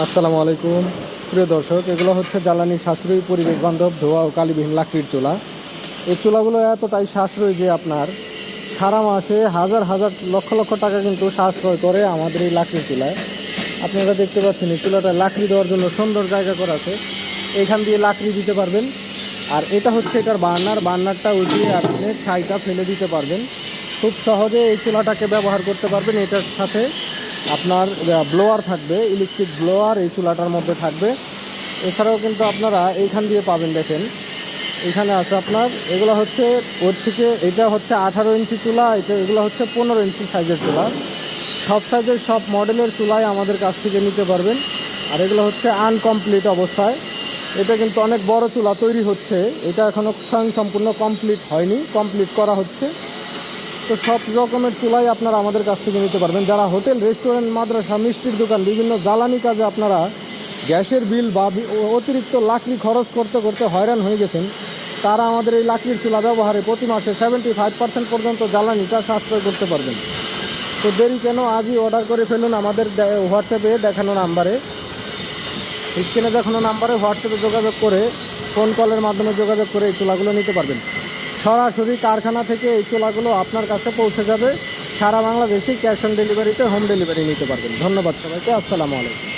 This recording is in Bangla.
আসসালামু আলাইকুম। প্রিয় দর্শক, এগুলো হচ্ছে জ্বালানি সাশ্রয়ী পরিবেশ বান্ধব ধোয়া ও কালীবিহীন লাকড়ির চুলা। এই চুলাগুলো এতটাই সাশ্রয়ী যে আপনার সারা মাসে হাজার হাজার লক্ষ লক্ষ টাকা কিন্তু সাশ্রয় করে আমাদের এই লাকড়ির চুলায়। আপনারা দেখতে পাচ্ছেন, এই চুলাটা লাকড়ি দেওয়ার জন্য সুন্দর জায়গা করা আছে। এখান দিয়ে লাকড়ি দিতে পারবেন। আর এটা হচ্ছে এটার বার্নার। বার্নারটা উঠিয়ে আপনি ছাইটা ফেলে দিতে পারবেন। খুব সহজে এই চুলাটাকে ব্যবহার করতে পারবেন এটার সাথে। আপনার ব্লোয়ার থাকবে ইলেকট্রিক ব্লোয়ার এই চুলাটার মধ্যে থাকবে। এছাড়াও কিন্তু আপনারা এইখান দিয়ে পাবেন, দেখেন। এখানে আছে আপনার, এগুলো হচ্ছে ওর থেকে, এটা হচ্ছে আঠারো ইঞ্চি চুলা, এটা এগুলো হচ্ছে পনেরো ইঞ্চি সাইজের চুলা। সব সাইজের, সব মডেলের চুলাই আমাদের কাছ থেকে নিতে পারবেন। আর এগুলো হচ্ছে আনকমপ্লিট অবস্থায়। এটা কিন্তু অনেক বড় চুলা তৈরি হচ্ছে। এটা এখনও স্বয়ং সম্পূর্ণ কমপ্লিট হয়নি, কমপ্লিট করা হচ্ছে। তো সব রকমের চুলাই আপনারা আমাদের কাছ থেকে নিতে পারবেন। যারা হোটেল, রেস্টুরেন্ট, মাদ্রাসা, মিষ্টির দোকান, বিভিন্ন জ্বালানি কাজে আপনারা গ্যাসের বিল বা অতিরিক্ত লাকড়ি খরচ করতে করতে হয়রান হয়ে গেছেন, তারা আমাদের এই লাকড়ির চুলা ব্যবহারে প্রতি মাসে সেভেন্টি ফাইভ পার্সেন্ট পর্যন্ত জ্বালানিটা সাশ্রয় করতে পারবেন। তো দেরি কেন, আজই অর্ডার করে ফেলুন আমাদের হোয়াটসঅ্যাপে দেখানো নাম্বারে। স্ক্রিনে দেখানো নাম্বারে হোয়াটসঅ্যাপে যোগাযোগ করে ফোন কলের মাধ্যমে যোগাযোগ করে এই চুলাগুলো নিতে পারবেন। সরাসরি কারখানা থেকে এই চোলাগুলো আপনার কাছে পৌঁছে যাবে। সারা বাংলাদেশে ক্যাশ অন ডেলিভারিতে হোম ডেলিভারি নিতে পারবেন। ধন্যবাদ সবাইকে। আসসালামু আলাইকুম।